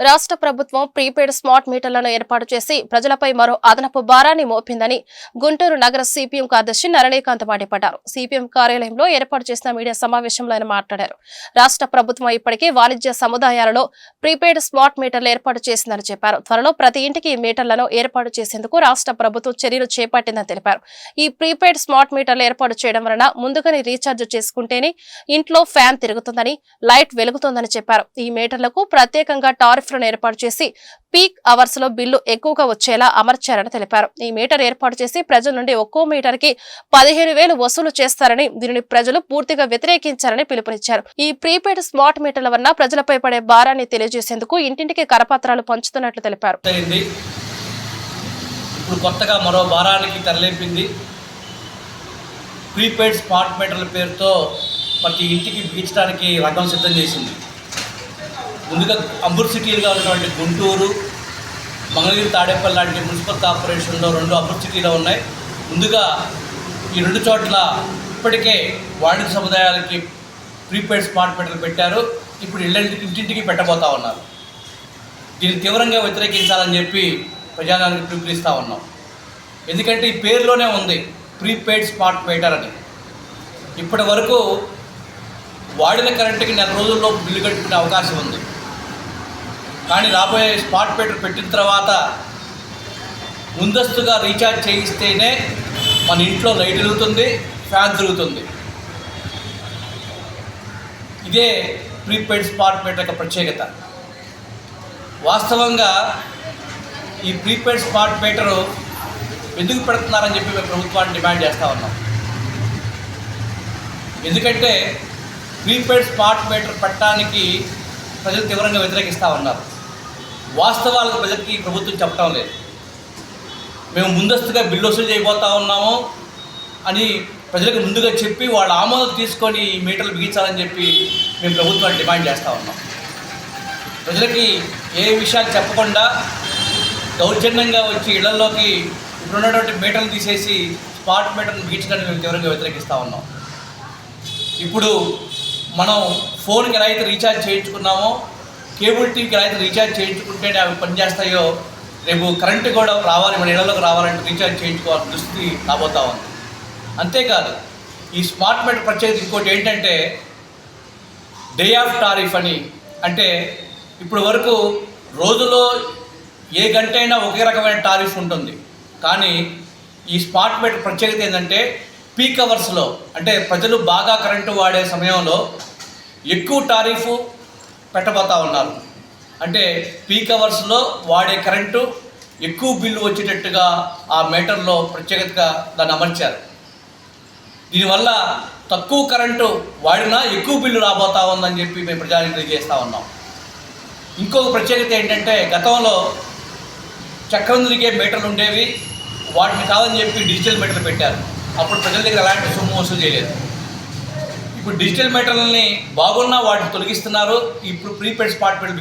రాష్ట్ర ప్రభుత్వం prepaid smart మీటర్లను ఏర్పాటు చేసి ప్రజలపై మరో అదనపు భారాన్ని మోపిందని గుంటూరు నగర సిపిఎం కార్యదర్శి నరణీకాంత్ మండిపడ్డారు సిపిఎం కార్యాలయంలో ఏర్పాటు చేసిన మీడియా సమావేశంలో ఆయన మాట్లాడారు. రాష్ట్ర ప్రభుత్వం ఇప్పటికే వాణిజ్య సముదాయాలలో ప్రీపెయిడ్ స్మార్ట్ మీటర్లు ఏర్పాటు చేసిందని చెప్పారు. త్వరలో ప్రతి ఇంటికి ఈ మీటర్లను ఏర్పాటు చేసేందుకు రాష్ట్ర ప్రభుత్వం చర్యలు చేపట్టిందని తెలిపారు. ఈ ప్రీపెయిడ్ స్మార్ట్ మీటర్లు ఏర్పాటు చేయడం వలన ముందుగానే రీఛార్జ్ చేసుకుంటేనే ఇంట్లో ఫ్యాన్ తిరుగుతుందని లైట్ వెలుగుతుందని చెప్పారు. ఈ మీటర్లకు ప్రత్యేకంగా టారిఫ్లను ఏర్పాటు చేసి పీక్ అవర్స్లో బిల్లు ఎక్కువగా వచ్చేలా అమర్చారని తెలిపారు. ఈ మీటర్ ఏర్పాటు చేసి ప్రజల నుండి ఒక్కో మీటర్కి పదిహేను వేలు వసూలు చేస్తారని దీనిని ప్రజలు పూర్తిగా వ్యతిరేకించారని పిలుపునిచ్చారు. ఈ ప్రీపెయిడ్ స్మార్ట్ మీటర్ల వల్ల ప్రజలపై పడే భారాన్ని తెలియజేసేందుకు ఇంటింటికి కరపత్రాలు పంచుతున్నట్లు తెలిపారు. ఇప్పుడు కొత్తగా మరో భారానికి తరలింపింది. ప్రీపెయిడ్ స్మార్ట్ మీటర్ల పేరుతో ప్రతి ఇంటికి బిగించడానికి రంగం సిద్ధం చేసింది. ముందుగా అంబూర్ సిటీలుగా ఉన్నటువంటి గుంటూరు మంగళగిరి తాడేపల్లి లాంటి మున్సిపల్ కార్పొరేషన్లో రెండు అంబూర్ సిటీలో ఉన్నాయి. ముందుగా ఈ రెండు చోట్ల ఇప్పటికే వాణిజ్య సముదాయాలకి ప్రీపెయిడ్ స్మార్ట్ మీటర్లు పెట్టారు. ఇప్పుడు ఇళ్ళంటికి ఇంటింటికి పెట్టబోతా ఉన్నారు. దీన్ని తీవ్రంగా వ్యతిరేకించాలని చెప్పి ప్రజానానికి పిలుపునిస్తూ ఉన్నాం. ఎందుకంటే ఈ పేరులోనే ఉంది ప్రీపెయిడ్ స్మార్ట్ మీటర్ అని. ఇప్పటి వరకు వాడిన కరెంటుకి నెల రోజుల్లో బిల్లు కట్టుకునే అవకాశం ఉంది. కానీ రాబోయే స్మార్ట్ మీటర్ పెట్టిన తర్వాత ముందస్తుగా రీఛార్జ్ చేయిస్తేనే మన ఇంట్లో లైట్ వెలుగుతుంది ఫ్యాన్ తిరుగుతుంది. ఇదే ప్రీపెయిడ్ స్మార్ట్ మీటర్ యొక్క ప్రత్యేకత. వాస్తవంగా ఈ ప్రీపెయిడ్ స్మార్ట్ మీటర్ ఎందుకు పెడుతున్నారని చెప్పి మేము ప్రభుత్వాన్ని డిమాండ్ చేస్తూ ఉన్నాం. ఎందుకంటే ప్రీపెయిడ్ స్మార్ట్ మీటర్ పెట్టడానికి ప్రజలు తీవ్రంగా వ్యతిరేకిస్తూ ఉన్నారు. వాస్తవాలకు ప్రజలకి ప్రభుత్వం చెప్పడం లేదు. మేము ముందస్తుగా బిల్లు వసూలు చేయబోతా ఉన్నాము అని ప్రజలకు ముందుగా చెప్పి వాళ్ళ ఆమోదం తీసుకొని ఈ మీటర్లు బిగించాలని చెప్పి మేము ప్రభుత్వాన్ని డిమాండ్ చేస్తూ ఉన్నాం. ప్రజలకి ఏ విషయాలు చెప్పకుండా దౌర్జన్యంగా వచ్చి ఇళ్ళలోకి ఇప్పుడున్నటువంటి మీటర్లు తీసేసి స్పాట్ మీటర్లు బిగించడానికి మేము తీవ్రంగా వ్యతిరేకిస్తూ ఉన్నాం. ఇప్పుడు మనం ఫోన్కి ఎలా అయితే రీఛార్జ్ చేయించుకున్నామో కేబుల్ టీవీకి అయితే రీఛార్జ్ చేయించుకుంటేనే అవి పనిచేస్తాయో రేపు కరెంటు కూడా రావాలి మన ఇళ్ళలోకి రావాలంటే రీఛార్జ్ చేయించుకోవాల్సిన దుస్థితి రాబోతా ఉంది. అంతేకాదు ఈ స్మార్ట్ మీటర్ ప్రత్యేకత ఇంకోటి ఏంటంటే డే ఆఫ్ టారిఫ్ అని. అంటే ఇప్పుడు వరకు రోజులో ఏ గంట అయినా ఒకే రకమైన టారిఫ్ ఉంటుంది. కానీ ఈ స్మార్ట్ మీటర్ ప్రత్యేకత ఏంటంటే పీక్ అవర్స్లో అంటే ప్రజలు బాగా కరెంటు వాడే సమయంలో ఎక్కువ టారిఫ్ పెట్టబోతా ఉన్నారు. అంటే పీక్ అవర్స్లో వాడే కరెంటు ఎక్కువ బిల్లు వచ్చేటట్టుగా ఆ మీటర్లో ప్రత్యేకతగా దాన్ని అమర్చారు. దీనివల్ల తక్కువ కరెంటు వాడినా ఎక్కువ బిల్లు రాబోతా ఉందని చెప్పి మేము ప్రజానికి తెలియజేస్తూ ఉన్నాం. ఇంకొక ప్రత్యేకత ఏంటంటే గతంలో చక్రం తిరిగే మీటర్లు ఉండేవి వాటిని కాదని చెప్పి డిజిటల్ మీటర్లు పెట్టారు. అప్పుడు ప్రజల దగ్గర ఎలాంటి సొమ్ము వసూలు చేయలేదు. ఇప్పుడు డిజిటల్ మీటర్లని బాగున్నా వాటిని తొలగిస్తున్నారు. ఇప్పుడు ప్రీపెయిడ్ స్మార్ట్ మీటర్లు